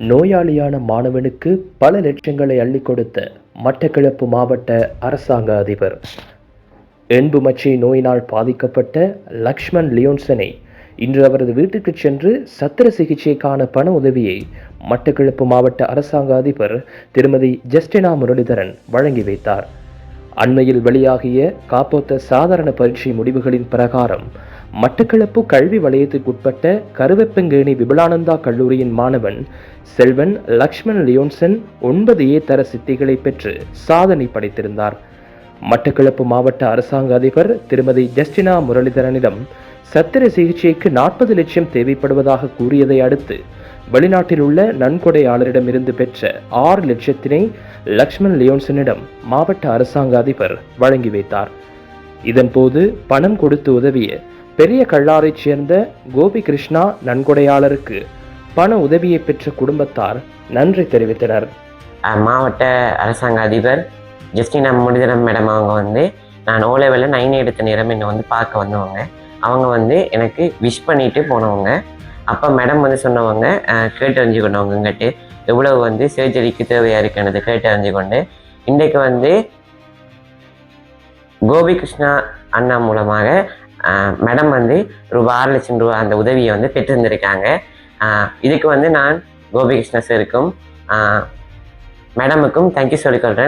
நோயாளியான மாணவனுக்கு பல லட்சங்களை அள்ளிக் கொடுத்த மட்டக்கிழப்பு மாவட்ட அரசாங்க அதிபர். எண்பு மச்சை நோயினால் பாதிக்கப்பட்ட லக்ஷ்மண் லியோன்சனை இன்று அவரது வீட்டுக்கு சென்று சத்திர சிகிச்சைக்கான பண உதவியை மட்டக்கிழப்பு மாவட்ட அரசாங்க அதிபர் திருமதி ஜஸ்டினா முரளிதரன் வழங்கி வைத்தார். அண்மையில் வெளியாகிய காப்போத்த சாதாரண பரீட்சை முடிவுகளின் பிரகாரம் மட்டக்களப்பு கல்வி வலயத்துக்குட்பட்ட கருவப்பங்கேணி விபலானந்தா கல்லூரியின் மாணவன் செல்வன் லக்ஷ்மண் லியோன்சன் ஒன்பது ஏ தர சித்திகளை பெற்று சாதனை படைத்திருந்தார். மட்டக்களப்பு மாவட்ட அரசாங்க அதிபர் திருமதி ஜஸ்டினா முரளிதரனிடம் சத்திர சிகிச்சைக்கு நாற்பது லட்சம் தேவைப்படுவதாக கூறியதை அடுத்து வெளிநாட்டில் உள்ள நன்கொடையாளரிடமிருந்து பெற்ற ஆறு லட்சத்தினை லக்ஷ்மண் லியோன்சனிடம் மாவட்ட அரசாங்க அதிபர் வழங்கி வைத்தார். இதன்போது பணம் கொடுத்து உதவிய பெரிய கல்லாரைச் சேர்ந்த கோபி கிருஷ்ணா நன்கொடையாளருக்கு பண உதவியை பெற்ற குடும்பத்தார் நன்றி தெரிவித்தனர். மாவட்ட அரசாங்க அதிபர் ஜஸ்டினா முடிதரம் மேடம் அவங்க வந்து நான் ஓ லெவலில் நைன் எடுத்த நேரம் என்னை வந்து பார்க்க வந்தவங்க. அவங்க வந்து எனக்கு விஷ் பண்ணிட்டு போனவங்க. அப்போ மேடம் வந்து சொன்னவங்க கேட்டு அறிஞ்சு இங்கிட்டு. எவ்வளவு வந்து சர்ஜரிக்கு தேவையாக இருக்குன்றது கேட்டு அறிஞ்சு கொண்டு இன்றைக்கு வந்து கோபி கிருஷ்ணா அண்ணா மூலமாக மேடம் வந்து ரூபாய் ஆறு லட்சம் ரூபாய் அந்த உதவியை வந்து பெற்றிருந்திருக்காங்க. இதுக்கு வந்து நான் கோபி சருக்கும் சாருக்கும் மேடமுக்கும் தேங்க்யூ சொல்லிக்கொள்கிறேன்